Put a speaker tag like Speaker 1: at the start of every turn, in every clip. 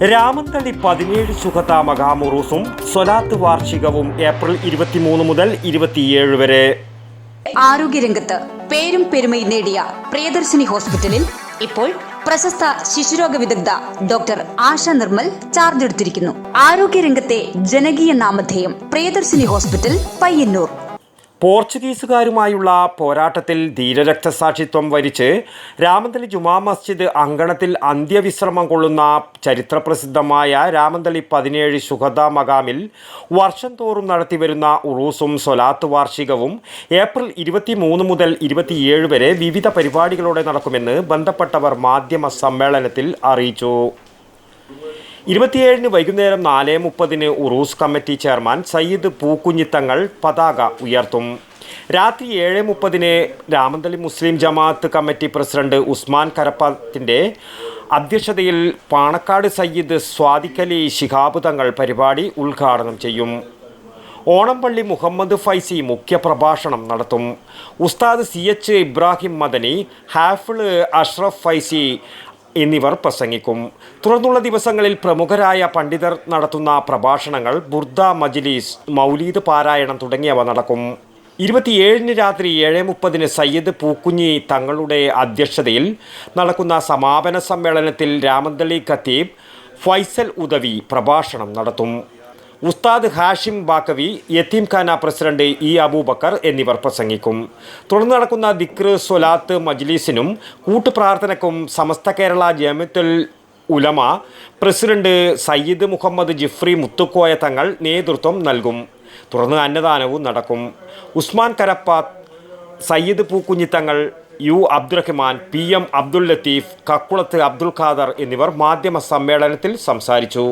Speaker 1: രാമന്തളി പതിനേഴ് ശുഹത മകാമുറൂസും സ്വലാത്ത് വാർഷികവും ഏപ്രിൽ ഇരുപത്തിമൂന്ന് മുതൽ ഇരുപത്തിയേഴ് വരെ.
Speaker 2: ആരോഗ്യരംഗത്ത് പേരും പെരുമയും നേടിയ പ്രിയദർശിനി ഹോസ്പിറ്റലിൽ ഇപ്പോൾ പ്രശസ്ത ശിശുരോഗ വിദഗ്ധ ഡോക്ടർ ആശ നിർമ്മൽ ചാർജ് എടുത്തിരിക്കുന്നു. ആരോഗ്യരംഗത്തെ ജനകീയ നാമധേയം പ്രിയദർശിനി ഹോസ്പിറ്റൽ പയ്യന്നൂർ.
Speaker 1: പോർച്ചുഗീസുകാരുമായുള്ള പോരാട്ടത്തിൽ ധീരരക്തസാക്ഷിത്വം വരിച്ച് രാമന്തളി ജുമാ മസ്ജിദ് അങ്കണത്തിൽ അന്ത്യവിശ്രമം കൊള്ളുന്ന ചരിത്രപ്രസിദ്ധമായ രാമന്തളി പതിനേഴ് ശുഹദ മകാമിൽ വർഷം തോറും നടത്തിവരുന്ന ഉറൂസും സൊലാത്ത് വാർഷികവും ഏപ്രിൽ ഇരുപത്തിമൂന്ന് മുതൽ ഇരുപത്തിയേഴ് വരെ വിവിധ പരിപാടികളോടെ നടക്കുമെന്ന് ബന്ധപ്പെട്ടവർ മാധ്യമ സമ്മേളനത്തിൽ അറിയിച്ചു. ഇരുപത്തിയേഴിന് വൈകുന്നേരം നാല് മുപ്പതിന് ഉറൂസ് കമ്മിറ്റി ചെയർമാൻ സയ്യിദ് പൂക്കുഞ്ഞിത്തങ്ങൾ പതാക ഉയർത്തും. രാത്രി ഏഴ് മുപ്പതിന് രാമന്തളി മുസ്ലിം ജമാഅത്ത് കമ്മിറ്റി പ്രസിഡന്റ് ഉസ്മാൻ കരപ്പത്തിന്റെ അധ്യക്ഷതയിൽ പാണക്കാട് സയ്യിദ് സ്വാദിഖലി ശിഹാബ് തങ്ങൾ പരിപാടി ഉദ്ഘാടനം ചെയ്യും. ഓണംപള്ളി മുഹമ്മദ് ഫൈസി മുഖ്യപ്രഭാഷണം നടത്തും. ഉസ്താദ് സി എച്ച് ഇബ്രാഹിം മദനി ഹാഫിൾ അഷ്റഫ് ഫൈസി എന്നിവർ പ്രസംഗിക്കും. തുടർന്നുള്ള ദിവസങ്ങളിൽ പ്രമുഖരായ പണ്ഡിതർ നടത്തുന്ന പ്രഭാഷണങ്ങൾ ബുർദ മജ്ലിസ് മൗലീദ് പാരായണം തുടങ്ങിയവ നടക്കും. ഇരുപത്തിയേഴിന് രാത്രി ഏഴ് മുപ്പതിന് സയ്യിദ് പൂക്കുഞ്ഞി തങ്ങളുടെ അധ്യക്ഷതയിൽ നടക്കുന്ന സമാപന സമ്മേളനത്തിൽ രാമന്തളി ഖത്തീബ് ഫൈസൽ ഉദവി പ്രഭാഷണം നടത്തും. ഉസ്താദ് ഹാഷിം ബാക്കവി യത്തീംഖാന പ്രസിഡന്റ് ഇ അബൂബക്കർ എന്നിവർ പ്രസംഗിക്കും. തുടർന്ന് നടക്കുന്ന ദിക്ർ സൊലാത്ത് മജ്ലിസിനും കൂട്ടുപ്രാർത്ഥനക്കും സമസ്ത കേരള ജമത്തുൽ ഉലമ പ്രസിഡന്റ് സയ്യിദ് മുഹമ്മദ് ജിഫ്രി മുത്തുക്കോയ തങ്ങൾ നേതൃത്വം നൽകും. തുടർന്ന് അന്നദാനവും നടക്കും. Usman Karappa Sayyid Pookunhithangal U Abdurahman P M Abdul Latheef Kakkulath Abdul Khader എന്നിവർ മാധ്യമ സമ്മേളനത്തിൽ സംസാരിച്ചു.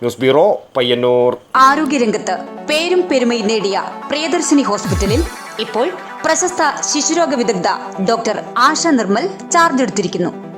Speaker 1: News bureau Payyanur.
Speaker 2: ആരോഗ്യരംഗത്ത് പേരും പെരുമയും നേടിയ പ്രിയദർശിനി ഹോസ്പിറ്റലിൽ ഇപ്പോൾ പ്രശസ്ത ശിശുരോഗ വിദഗ്ധ doctor Asha Nirmal charge എടുത്തിരിക്കുന്നു.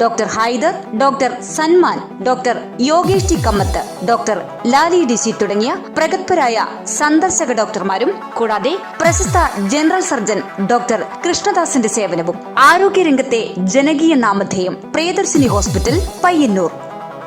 Speaker 2: doctor Haider doctor Sanman doctor Yogesh T Kamath doctor Lali D C തുടങ്ങിയ പ്രഗത്ഭരായ സന്ദർശക ഡോക്ടർമാരും കൂടാതെ പ്രശസ്ത ജനറൽ സർജൻ ഡോക്ടർ കൃഷ്ണദാസിന്റെ സേവനവും ആരോഗ്യരംഗത്തെ ജനകീയ നാമധേയം പ്രിയദർശിനി ഹോസ്പിറ്റൽ പയ്യന്നൂർ.